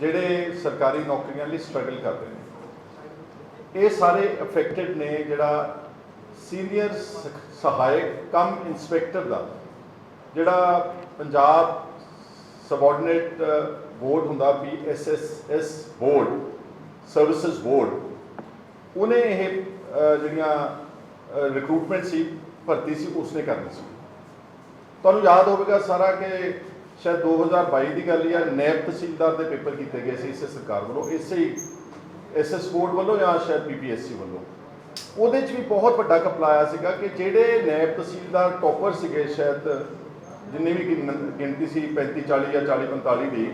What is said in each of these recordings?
ਜਿਹੜੇ ਸਰਕਾਰੀ ਨੌਕਰੀਆਂ ਲਈ ਸਟਰਗਲ ਕਰਦੇ ਨੇ। ਇਹ ਸਾਰੇ ਅਫੈਕਟਡ ਨੇ ਜਿਹੜਾ ਸੀਨੀਅਰ ਸਹਾਇਕ ਕਮ ਇਨਸਪੈਕਟਰ ਦਾ, ਜਿਹੜਾ ਪੰਜਾਬ ਸਬਆਰਡੀਨੇਟ ਬੋਰਡ ਹੁੰਦਾ ਪੀਐਸਐਸਐਸ ਬੋਰਡ ਸਰਵਿਸਿਜ਼ ਬੋਰਡ ਉਹਨੇ ਇਹ ਜਿਹੜੀਆਂ ਰਿਕਰੂਟਮੈਂਟ ਸੀ, ਭਰਤੀ ਸੀ, ਉਸਨੇ ਕਰਨੀ ਸੀ। ਤੁਹਾਨੂੰ ਯਾਦ ਹੋਵੇਗਾ ਸਾਰਾ ਕਿ ਸ਼ਾਇਦ 2022 ਦੀ ਗੱਲ ਜਾਂ ਨੈਬ ਤਹਿਸੀਲਦਾਰ ਦੇ ਪੇਪਰ ਕੀਤੇ ਗਏ ਸੀ ਇਸੇ ਸਰਕਾਰ ਵੱਲੋਂ, ਇਸੇ ਹੀ ਐਸਐਸ ਬੋਰਡ ਵੱਲੋਂ ਜਾਂ ਸ਼ਾਇਦ ਪੀਪੀਐਸਸੀ ਵੱਲੋਂ। ਉਹਦੇ 'ਚ ਵੀ ਬਹੁਤ ਵੱਡਾ ਕਪਲਾ ਆਇਆ ਸੀਗਾ ਕਿ ਜਿਹੜੇ ਨੈਬ ਤਹਿਸੀਲਦਾਰ ਟੌਪਰ ਸੀਗੇ ਸ਼ਾਇਦ, ਜਿੰਨੀ ਵੀ ਗਿਣਤੀ ਸੀ 35 40 ਜਾਂ 40 45 ਦੀ,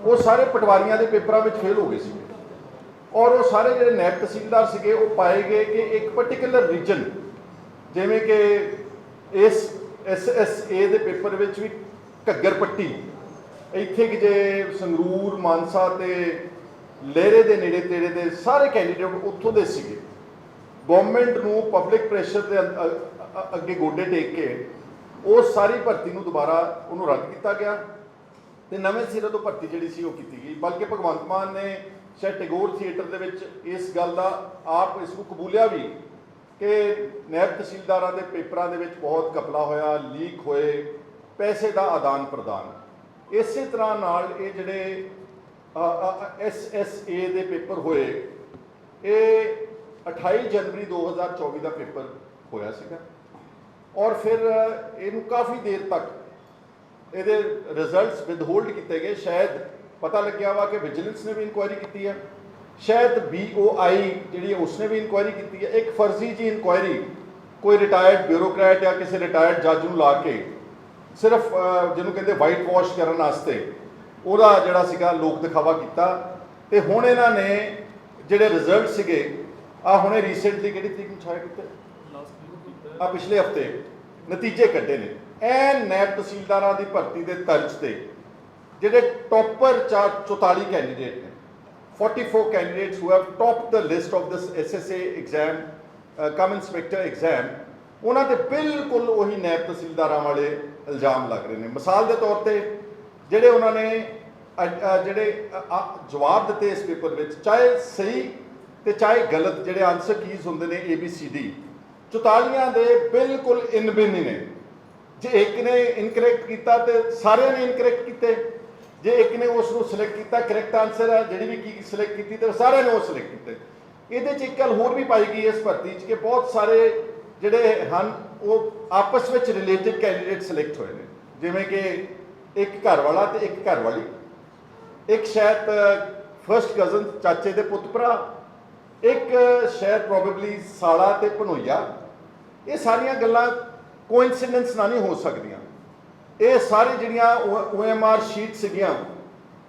ਉਹ ਸਾਰੇ ਪਟਵਾਰੀਆਂ ਦੇ ਪੇਪਰਾਂ ਵਿੱਚ ਫੇਲ ਹੋ ਗਏ ਸੀਗੇ। ਔਰ ਉਹ ਸਾਰੇ ਜਿਹੜੇ ਨੈਬ ਤਹਿਸੀਲਦਾਰ ਸੀਗੇ, ਉਹ ਪਾਏ ਗਏ ਕਿ ਇੱਕ ਪਾਰਟਿਕੂਲਰ ਰੀਜਨ ਜਿਵੇਂ ਕਿ ਇਸ ਐਸਐਸਏ ਦੇ ਪੇਪਰ ਵਿੱਚ ਵੀ ਘੱਗਰ ਪੱਟੀ। ਇੱਥੇ ਕਿ ਜੇ ਸੰਗਰੂਰ, ਮਾਨਸਾ ਤੇ ਲਹਿਰੇ ਦੇ ਨੇੜੇ ਤੇੜੇ ਦੇ ਸਾਰੇ ਕੈਂਡੀਡੇਟ ਉੱਥੋਂ ਦੇ ਸੀਗੇ। ਗਵਰਨਮੈਂਟ ਨੂੰ ਪਬਲਿਕ ਪ੍ਰੈਸ਼ਰ ਦੇ ਅੱਗੇ ਗੋਡੇ ਟੇਕ ਕੇ ਉਹ ਸਾਰੀ ਭਰਤੀ ਨੂੰ ਦੁਬਾਰਾ ਉਹਨੂੰ ਰੱਦ ਕੀਤਾ ਗਿਆ। ਤੇ ਨਵੇਂ ਸਿਰੇ ਤੋਂ ਭਰਤੀ ਜਿਹੜੀ ਸੀ ਉਹ ਕੀਤੀ ਗਈ। ਬਲਕਿ ਭਗਵੰਤ ਮਾਨ ਨੇ ਸ਼ਾਇਦ ਟੈਗੋਰ ਥੀਏਟਰ ਦੇ ਵਿੱਚ ਇਸ ਗੱਲ ਦਾ ਆਪ ਇਸ ਨੂੰ ਕਬੂਲਿਆ ਵੀ ਕਿ ਨੈਬ ਤਹਿਸੀਲਦਾਰਾਂ ਦੇ ਪੇਪਰਾਂ ਦੇ ਵਿੱਚ ਬਹੁਤ ਕਪਲਾ ਹੋਇਆ, ਲੀਕ ਹੋਏ। ਪੈਸੇ ਦਾ ਆਦਾਨ ਪ੍ਰਦਾਨ। ਇਸੇ ਤਰ੍ਹਾਂ ਨਾਲ ਇਹ ਜਿਹੜੇ ਐਸਐਸਏ ਦੇ ਪੇਪਰ ਹੋਏ, ਇਹ 28 ਜਨਵਰੀ 2024 ਦਾ ਪੇਪਰ ਹੋਇਆ ਸੀਗਾ। ਔਰ ਫਿਰ ਇਹਨੂੰ ਕਾਫੀ ਦੇਰ ਤੱਕ ਇਹਦੇ ਰਿਜ਼ਲਟਸ ਵਿਦਹੋਲਡ ਕੀਤੇ ਗਏ। ਸ਼ਾਇਦ ਪਤਾ ਲੱਗਿਆ ਵਾ ਕਿ ਵਿਜੀਲੈਂਸ ਨੇ ਵੀ ਇਨਕੁਆਇਰੀ ਕੀਤੀ ਹੈ ਸ਼ਾਇਦ ਬੀਓਆਈ ਜਿਹੜੀ ਉਸਨੇ ਵੀ ਇਨਕੁਆਇਰੀ ਕੀਤੀ ਹੈ ਇੱਕ ਫਰਜ਼ੀ ਜੀ ਇਨਕੁਆਇਰੀ ਕੋਈ ਰਿਟਾਇਰਡ ਬਿਊਰੋਕਰੈਟ ਜਾਂ ਕਿਸੇ ਰਿਟਾਇਰਡ ਜੱਜ ਨੂੰ ਲਾ ਕੇ ਸਿਰਫ ਜਿਹਨੂੰ ਕਹਿੰਦੇ ਵਾਈਟ ਵਾਸ਼ ਕਰਨ ਵਾਸਤੇ ਉਹਦਾ ਜਿਹੜਾ ਸੀਗਾ ਲੋਕ ਦਿਖਾਵਾ ਕੀਤਾ। ਤੇ ਹੁਣ ਇਹਨਾਂ ਨੇ ਜਿਹੜੇ ਰਿਜ਼ਲਟ ਸੀਗੇ ਆ ਹੁਣੇ ਰੀਸੈਂਟਲੀ ਕਿਹੜੀ ਤਰੀਕ ਨੂੰ ਛਾਇਆ ਕੀਤਾ? ਆ ਪਿਛਲੇ ਹਫ਼ਤੇ ਨਤੀਜੇ ਕੱਢੇ ਨੇ। ਐਨ ਨੈਬ ਤਹਿਸੀਲਦਾਰਾਂ ਦੀ ਭਰਤੀ ਦੇ ਤਰਜ਼ ਤੇ ਜਿਹੜੇ ਟੌਪਰ 44 ਕੈਂਡੀਡੇਟ ਨੇ 44 candidates who have topped the list of this SSA exam uh, come inspector exam ਉਹਨਾਂ ਦੇ ਬਿਲਕੁਲ ਉਹੀ ਨੈਬ ਤਹਿਸੀਲਦਾਰਾਂ ਵਾਲੇ ਇਲਜ਼ਾਮ ਲੱਗ ਰਹੇ ਨੇ। ਮਿਸਾਲ ਦੇ ਤੌਰ ਤੇ ਜਿਹੜੇ ਉਹਨਾਂ ਨੇ ਜਿਹੜੇ ਜਵਾਬ ਦਿੱਤੇ ਇਸ ਪੇਪਰ ਵਿੱਚ, ਚਾਹੇ ਸਹੀ ਤੇ ਚਾਹੇ ਗਲਤ, ਜਿਹੜੇ ਆਨਸਰ ਕੀਜ਼ ਹੁੰਦੇ ਨੇ ਏ ਬੀ ਸੀ ਡੀ 44 ਦੇ ਬਿਲਕੁਲ ਇਨ ਬਿਨ ਹੀ ਨੇ। ਜੇ ਇੱਕ ਨੇ ਇਨਕਰੈਕਟ ਕੀਤਾ ਤੇ ਸਾਰਿਆਂ ਨੇ ਇਨਕਰੈਕਟ ਕੀਤੇ। ਜੇ ਇੱਕ ਨੇ ਉਸ ਨੂੰ ਸਿਲੈਕਟ ਕੀਤਾ ਕਰੈਕਟ ਆਨਸਰ ਹੈ, ਜਿਹੜੀ ਵੀ ਕੀ ਸਿਲੈਕਟ ਕੀਤੀ ਤੇ ਸਾਰਿਆਂ ਨੇ ਉਹ ਸਿਲੈਕਟ ਕੀਤੇ। ਇਹਦੇ ਚ ਇੱਕ ਗੱਲ ਹੋਰ ਵੀ ਪਾਈ ਗਈ ਇਸ ਭਰਤੀ ਚ ਕਿ ਬਹੁਤ ਸਾਰੇ ਜਿਹੜੇ ਹਨ, ਉਹ ਆਪਸ ਵਿੱਚ ਰਿਲੇਟਿਡ ਕੈਂਡੀਡੇਟ ਸਿਲੈਕਟ ਹੋਏ ਨੇ। ਜਿਵੇਂ ਕਿ ਇੱਕ ਘਰ ਵਾਲਾ ਤੇ ਇੱਕ ਘਰ ਵਾਲੀ ਇੱਕ ਸ਼ਾਇਦ ਫਰਸਟ ਕਜ਼ਨ ਚਾਚੇ ਦੇ ਪੁੱਤ ਭਰਾ, ਇੱਕ ਸ਼ਾਇਦ ਪ੍ਰੋਬੇਬਲੀ ਸਾਲਾ ਤੇ ਭਨੋਈਆ ਇਹ ਸਾਰੀਆਂ ਗੱਲਾਂ ਕੋਇਨਸੀਡੈਂਸ ਨਾ ਨਹੀਂ ਹੋ ਸਕਦੀਆਂ। ਇਹ ਸਾਰੀ ਜਿਹੜੀਆਂ OMR ਸ਼ੀਟ ਸੀਗੀਆਂ,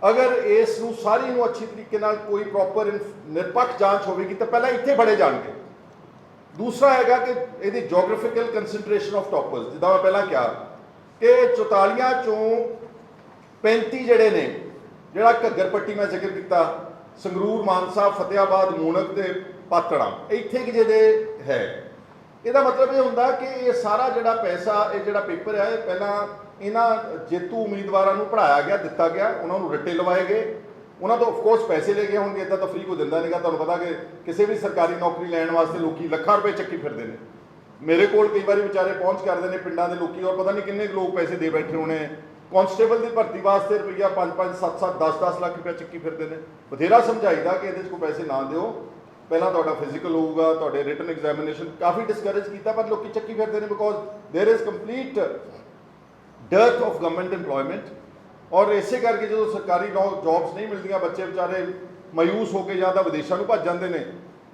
ਅਗਰ ਇਸ ਨੂੰ ਸਾਰੀ ਨੂੰ ਅੱਛੀ ਤਰੀਕੇ ਨਾਲ ਕੋਈ ਪ੍ਰੋਪਰ ਨਿਰਪੱਖ ਜਾਂਚ ਹੋਵੇਗੀ, ਤਾਂ ਪਹਿਲਾਂ ਇੱਥੇ ਫੜੇ ਜਾਣਗੇ। ਦੂਸਰਾ ਹੈਗਾ ਕਿ ਇਹਦੀ ਜੀਓਗ੍ਰਾਫੀਕਲ ਕਨਸੈਂਟ੍ਰੇਸ਼ਨ ਆਫ ਟੌਪਰਸ ਜਿੱਦਾਂ ਮੈਂ ਪਹਿਲਾਂ ਕਿਹਾ, ਕਿ 44 ਚੋਂ 35 ਜਿਹੜੇ ਨੇ, ਜਿਹੜਾ ਘੱਗਰ ਪੱਟੀ ਮੈਂ ਜ਼ਿਕਰ ਕੀਤਾ, ਸੰਗਰੂਰ, ਮਾਨਸਾ ਫਤਿਆਬਾਦ ਮੂਣਕ ਤੇ ਪਾਤੜਾ, ਇੱਥੇ ਕਿ ਜਿਹਦੇ ਹੈ। ਇਹਦਾ ਮਤਲਬ ਇਹ ਹੁੰਦਾ ਕਿ ਇਹ ਸਾਰਾ ਜਿਹੜਾ ਪੈਸਾ, ਇਹ ਜਿਹੜਾ ਪੇਪਰ ਹੈ, ਇਹ ਪਹਿਲਾਂ ਇਹਨਾਂ ਜੇਤੂ ਉਮੀਦਵਾਰਾਂ ਨੂੰ ਪੜਾਇਆ ਗਿਆ, ਦਿੱਤਾ ਗਿਆ, ਉਹਨਾਂ ਨੂੰ ਰੱਟੇ ਲਵਾਏ ਗਏ। ਉਹਨਾਂ ਤੋਂ ਆਫ ਕੋਰਸ ਪੈਸੇ ਲੈ ਗਏ ਹੋਣਗੇ ਇਦਾਂ ਤਾਂ ਫ੍ਰੀ ਕੋ ਦਿੰਦਾ ਨਹੀਂਗਾ ਤੁਹਾਨੂੰ ਪਤਾ ਕਿ ਕਿਸੇ ਵੀ ਸਰਕਾਰੀ ਨੌਕਰੀ ਲੈਣ ਵਾਸਤੇ ਲੋਕੀ ਲੱਖਾਂ ਰੁਪਏ ਚੱਕੀ ਫਿਰਦੇ ਨੇ ਮੇਰੇ ਕੋਲ ਕਈ ਵਾਰੀ ਵਿਚਾਰੇ ਪਹੁੰਚ ਕਰਦੇ ਨੇ ਪਿੰਡਾਂ ਦੇ ਲੋਕੀ ਔਰ ਪਤਾ ਨਹੀਂ ਕਿੰਨੇ ਕੁ ਲੋਕ ਪੈਸੇ ਦੇ ਬੈਠੇ ਹੋਣੇ ਕਾਂਸਟੇਬਲ ਦੀ ਭਰਤੀ ਵਾਸਤੇ ਰੁਪਈਆ 5 5 7 7 10 10 ਲੱਖ ਰੁਪਏ ਚੱਕੀ ਫਿਰਦੇ ਨੇ ਬਥੇਰਾ ਸਮਝਾਈਦਾ ਕਿ ਇਹਦੇ 'ਚ ਕੋਈ ਪੈਸੇ ਨਾ ਦਿਓ ਪਹਿਲਾਂ ਤੁਹਾਡਾ ਫਿਜ਼ੀਕਲ ਹੋਊਗਾ ਤੁਹਾਡੇ ਰਿਟਨ ਐਗਜ਼ਾਮੀਨੇਸ਼ਨ ਕਾਫੀ ਡਿਸਕਰੇਜ ਕੀਤਾ ਪਰ ਲੋਕੀ ਚੱਕੀ ਫਿਰਦੇ ਨੇ because there is complete dearth of government EMPLOYMENT ਔਰ ਇਸੇ ਕਰਕੇ ਜਦੋਂ ਸਰਕਾਰੀ ਜੌਬਸ ਨਹੀਂ ਮਿਲਦੀਆਂ, ਬੱਚੇ ਵਿਚਾਰੇ ਮਾਯੂਸ ਹੋ ਕੇ ਜਾਂ ਤਾਂ ਵਿਦੇਸ਼ਾਂ ਨੂੰ ਭੱਜ ਜਾਂਦੇ ਨੇ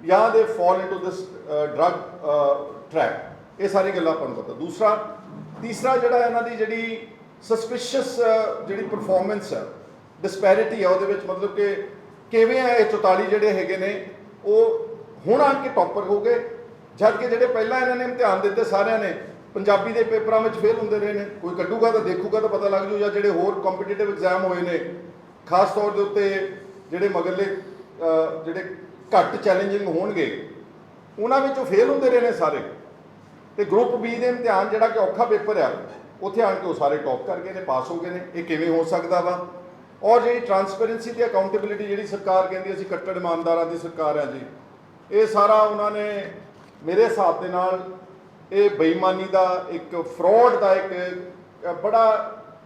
ਜਾਂ they fall into this drug track ਇਹ ਸਾਰੀ ਗੱਲਾਂ ਆਪਾਂ ਨੂੰ ਪਤਾ। ਦੂਸਰਾ, ਤੀਸਰਾ ਜਿਹੜਾ ਇਹਨਾਂ ਦੀ ਜਿਹੜੀ ਸਸਪੀਸ਼ੀਅਸ ਜਿਹੜੀ ਪਰਫਾਰਮੈਂਸ ਹੈ ਡਿਸਪੈਰਿਟੀ ਹੈ, ਉਹਦੇ ਵਿੱਚ ਮਤਲਬ ਕਿ ਕਿਵੇਂ ਆ ਇਹ 44 ਜਿਹੜੇ ਹੈਗੇ ਨੇ, ਉਹ ਹੁਣ ਆ ਕੇ ਟੌਪਰ ਹੋ ਗਏ, ਜਦ ਕਿ ਜਿਹੜੇ ਪਹਿਲਾਂ ਇਹਨਾਂ ਨੇ ਇਮਤਿਹਾਨ ਦਿੱਤੇ ਸਾਰਿਆਂ ਨੇ ਪੰਜਾਬੀ ਦੇ ਪੇਪਰਾਂ ਵਿੱਚ ਫੇਲ ਹੁੰਦੇ ਰਹੇ ਨੇ। ਕੋਈ ਕੱਢੂਗਾ ਤਾਂ ਦੇਖੂਗਾ ਤਾਂ ਪਤਾ ਲੱਗ ਜੂ ਜਾਂ ਜਿਹੜੇ ਹੋਰ ਕੰਪੀਟੀਟਿਵ ਐਗਜ਼ਾਮ ਹੋਏ ਨੇ, ਖਾਸ ਤੌਰ ਦੇ ਉੱਤੇ ਜਿਹੜੇ ਮਗਰਲੇ ਜਿਹੜੇ ਘੱਟ ਚੈਲੰਜਿੰਗ ਹੋਣਗੇ, ਉਹਨਾਂ ਵਿੱਚੋਂ ਫੇਲ ਹੁੰਦੇ ਰਹੇ ਨੇ ਸਾਰੇ। ਤੇ ਗਰੁੱਪ ਬੀ ਦੇ ਇਮਤਿਹਾਨ ਜਿਹੜਾ ਕਿ ਔਖਾ ਪੇਪਰ ਆ, ਉੱਥੇ ਆਣ ਕੇ ਉਹ ਸਾਰੇ ਟੌਪ ਕਰ ਗਏ ਨੇ ਪਾਸ ਹੋ ਗਏ ਨੇ। ਇਹ ਕਿਵੇਂ ਹੋ ਸਕਦਾ ਵਾ? ਔਰ ਜਿਹੜੀ ਟਰਾਂਸਪੇਰੈਂਸੀ ਤੇ ਅਕਾਊਂਟੇਬਿਲਿਟੀ ਜਿਹੜੀ ਸਰਕਾਰ ਕਹਿੰਦੀ ਅਸੀਂ ਕੱਟੜ ਇਮਾਨਦਾਰਾਂ ਦੀ ਸਰਕਾਰ ਆ ਜੀ, ਇਹ ਸਾਰਾ ਉਹਨਾਂ ਨੇ ਮੇਰੇ ਹਿਸਾਬ ਦੇ ਨਾਲ ਇਹ ਬੇਈਮਾਨੀ ਦਾ ਇੱਕ ਫਰਾਡ ਦਾ ਇੱਕ ਬੜਾ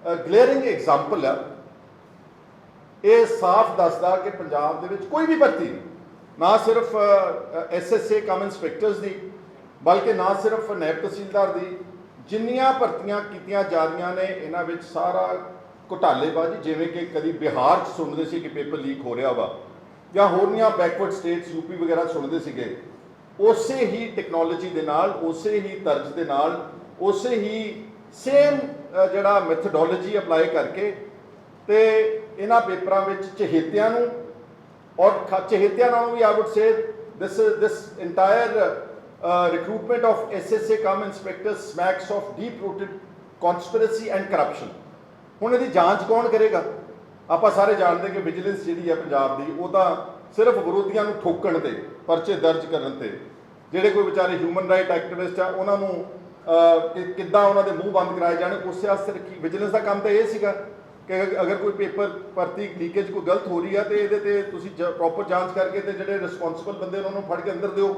ਗਲੇਰਿੰਗ ਐਗਜ਼ਾਮਪਲ ਹੈ ਇਹ ਸਾਫ਼ ਦੱਸਦਾ ਕਿ ਪੰਜਾਬ ਦੇ ਵਿੱਚ ਕੋਈ ਵੀ ਭਰਤੀ ਨਾ ਸਿਰਫ ਐਸਐਸਏ ਕਮ ਇੰਸਪੈਕਟਰਸ ਦੀ, ਬਲਕਿ ਨਾ ਸਿਰਫ ਨਾਇਬ ਤਹਿਸੀਲਦਾਰ ਦੀ, ਜਿੰਨੀਆਂ ਭਰਤੀਆਂ ਕੀਤੀਆਂ ਜਾ ਰਹੀਆਂ ਨੇ, ਇਹਨਾਂ ਵਿੱਚ ਸਾਰਾ ਘੁਟਾਲੇਬਾਜ਼ੀ, ਜਿਵੇਂ ਕਿ ਕਦੀ ਬਿਹਾਰ 'ਚ ਸੁਣਦੇ ਸੀ ਕਿ ਪੇਪਰ ਲੀਕ ਹੋ ਰਿਹਾ ਵਾ, ਜਾਂ ਹੋਰਨੀਆਂ ਬੈਕਵਰਡ ਸਟੇਟਸ ਯੂਪੀ ਵਗੈਰਾ ਸੁਣਦੇ ਸੀਗੇ। ਉਸੇ ਹੀ ਟੈਕਨੋਲੋਜੀ ਦੇ ਨਾਲ, ਉਸੇ ਹੀ ਤਰਜ਼ ਦੇ ਨਾਲ, ਉਸੇ ਹੀ ਸੇਮ ਜਿਹੜਾ ਮੈਥਡੋਲੋਜੀ ਅਪਲਾਈ ਕਰਕੇ ਤੇ ਇਹਨਾਂ ਪੇਪਰਾਂ ਵਿੱਚ ਚਹੇਤਿਆਂ ਨੂੰ ਔਰ ਚਹੇਤਿਆਂ ਨਾਲੋਂ ਵੀ I would say this this entire recruitment of SSA cum inspectors smacks of deep rooted conspiracy and corruption ਹੁਣ ਇਹਦੀ ਜਾਂਚ ਕੌਣ ਕਰੇਗਾ? ਆਪਾਂ ਸਾਰੇ ਜਾਣਦੇ ਕਿ ਵਿਜੀਲੈਂਸ ਜਿਹੜੀ ਹੈ ਪੰਜਾਬ ਦੀ, ਉਹ ਤਾਂ ਸਿਰਫ ਵਿਰੋਧੀਆਂ ਨੂੰ ਠੋਕਣ ਤੇ ਪਰਚੇ ਦਰਜ ਕਰਨ ਤੇ। ਜਿਹੜੇ ਕੋਈ ਵਿਚਾਰੇ ਹਿਊਮਨ ਰਾਈਟ ਐਕਟਿਵਿਸਟ ਆ ਉਹਨਾਂ ਨੂੰ ਕਿ- ਕਿੱਦਾਂ ਉਹਨਾਂ ਦੇ ਮੂੰਹ ਬੰਦ ਕਰਾਏ ਜਾਣ ਉਸੇ ਵਾਸਤੇ ਰੱਖੀ ਵਿਜੀਲੈਂਸ ਦਾ ਕੰਮ ਤਾਂ ਇਹ ਸੀਗਾ ਕਿ ਅਗਰ ਕੋਈ ਪੇਪਰ ਭਰਤੀ ਲੀਕੇਜ ਕੋਈ ਗਲਤ ਹੋ ਰਹੀ ਆ ਤੇ ਇਹਦੇ ਤੇ ਤੁਸੀਂ ਪ੍ਰੋਪਰ ਜਾਂਚ ਕਰਕੇ ਤੇ ਜਿਹੜੇ ਰਿਸਪੌਂਸਿਬਲ ਬੰਦੇ ਉਹਨਾਂ ਨੂੰ ਫੜ ਕੇ ਅੰਦਰ ਦਿਓ।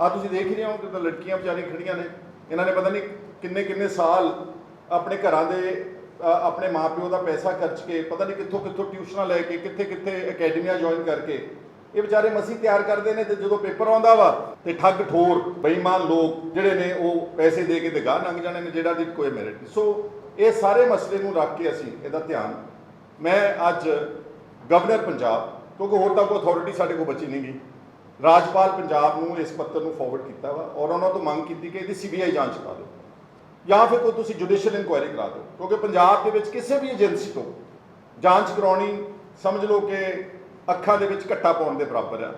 ਆ ਤੁਸੀਂ ਦੇਖ ਹੀ ਰਹੇ ਹੋ ਕਿ ਤਾਂ ਲੜਕੀਆਂ ਵਿਚਾਰੀਆਂ ਖੜੀਆਂ ਨੇ। ਇਹਨਾਂ ਨੇ ਪਤਾ ਨਹੀਂ ਕਿੰਨੇ ਕਿੰਨੇ ਸਾਲ ਆਪਣੇ ਘਰਾਂ ਦੇ ਅ, ਆਪਣੇ ਮਾਪਿਓ ਦਾ ਪੈਸਾ ਖਰਚ ਕੇ ਪਤਾ ਨਹੀਂ ਕਿੱਥੋਂ ਕਿੱਥੋਂ ਟਿਊਸ਼ਨਾਂ ਲੈ ਕੇ ਕਿੱਥੇ ਕਿੱਥੇ ਅਕੈਡਮੀਆਂ ਜੁਆਇਨ ਕਰਕੇ ਇਹ ਵਿਚਾਰੇ ਮਸੀਂ ਤਿਆਰ ਕਰਦੇ ਨੇ ਤੇ ਜਦੋਂ ਪੇਪਰ ਆਉਂਦਾ ਵਾ ਤੇ ਠੱਗ ਠੋਰ, ਬੇਈਮਾਨ ਲੋਕ ਜਿਹੜੇ ਨੇ ਉਹ ਪੈਸੇ ਦੇ ਕੇ ਤੇ ਗਾਹ ਲੰਘ ਜਾਣੇ ਨੇ, ਜਿਹੜਾ ਦੀ ਕੋਈ ਮੈਰਿਟ ਨਹੀਂ। ਸੋ ਇਹ ਸਾਰੇ ਮਸਲੇ ਨੂੰ ਰੱਖ ਕੇ ਅਸੀਂ ਇਹਦਾ ਧਿਆਨ ਮੈਂ ਅੱਜ ਗਵਰਨਰ ਪੰਜਾਬ, ਕਿਉਂਕਿ ਹੋਰ ਤਾਂ ਕੋਈ ਅਥਾਰਟੀ ਸਾਡੇ ਕੋਲ ਬਚੀ ਨਹੀਂ ਗਈ। ਰਾਜਪਾਲ ਪੰਜਾਬ ਨੂੰ ਇਸ ਪੱਤਰ ਨੂੰ ਫਾਰਵਰਡ ਕੀਤਾ ਵਾ ਔਰ ਉਹਨਾਂ ਤੋਂ ਮੰਗ ਕੀਤੀ ਕਿ ਇਹਦੀ ਸੀਬੀਆਈ ਜਾਂਚ ਕਰਾ ਦਿਓ। ਜਾਂ ਫਿਰ ਕੋਈ ਤੁਸੀਂ ਜੁਡੀਸ਼ੀਅਲ ਇਨਕੁਆਇਰੀ ਕਰਾ ਦਿਓ। ਕਿਉਂਕਿ ਪੰਜਾਬ ਦੇ ਵਿੱਚ ਕਿਸੇ ਵੀ ਏਜੰਸੀ ਤੋਂ ਜਾਂਚ ਕਰਾਉਣੀ ਸਮਝ ਲਓ ਕਿ ਅੱਖਾਂ ਦੇ ਵਿੱਚ ਘੱਟਾ ਪਾਉਣ ਦੇ ਬਰਾਬਰ ਆ।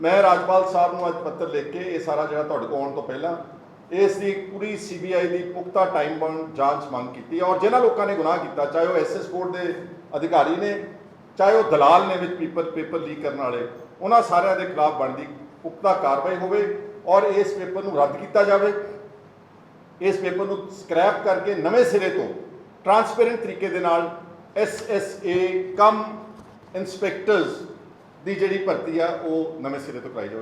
ਮੈਂ ਰਾਜਪਾਲ ਸਾਹਿਬ ਨੂੰ ਅੱਜ ਪੱਤਰ ਲਿਖ ਕੇ ਇਹ ਸਾਰਾ ਜਿਹੜਾ ਤੁਹਾਡੇ ਕੋਲ ਆਉਣ ਤੋਂ ਪਹਿਲਾਂ ਇਸ ਦੀ ਪੂਰੀ ਸੀਬੀਆਈ ਦੀ ਪੁਖਤਾ ਟਾਈਮ ਬਾਉਂਡ ਜਾਂਚ ਮੰਗ ਕੀਤੀ ਔਰ ਜਿਨ੍ਹਾਂ ਲੋਕਾਂ ਨੇ ਗੁਨਾਹ ਕੀਤਾ, ਚਾਹੇ ਉਹ ਐਸਐਸ ਕੋਰਟ ਦੇ ਅਧਿਕਾਰੀ ਨੇ, ਚਾਹੇ ਉਹ ਦਲਾਲ ਨੇ ਵਿੱਚ ਪੇਪਰ ਪੇਪਰ ਲੀਕ ਕਰਨ ਵਾਲੇ, ਉਹਨਾਂ ਸਾਰਿਆਂ ਦੇ ਖਿਲਾਫ ਬਣਦੀ ਪੁਖਤਾ ਕਾਰਵਾਈ ਹੋਵੇ ਔਰ ਇਸ ਪੇਪਰ ਨੂੰ ਰੱਦ ਕੀਤਾ ਜਾਵੇ। ਇਸ ਪੇਪਰ ਨੂੰ ਸਕ੍ਰੈਪ ਕਰਕੇ ਨਵੇਂ ਸਿਰੇ ਤੋਂ ਟਰਾਂਸਪੇਰੈਂਟ ਤਰੀਕੇ ਦੇ ਨਾਲ ਐਸਐਸਏ ਕਮ ਇਨਸਪੈਕਟਰਸ ਦੀ ਜਿਹੜੀ ਭਰਤੀ ਆ ਉਹ ਨਵੇਂ ਸਿਰੇ ਤੋਂ ਕਰਾਈ ਜਾਵੇ।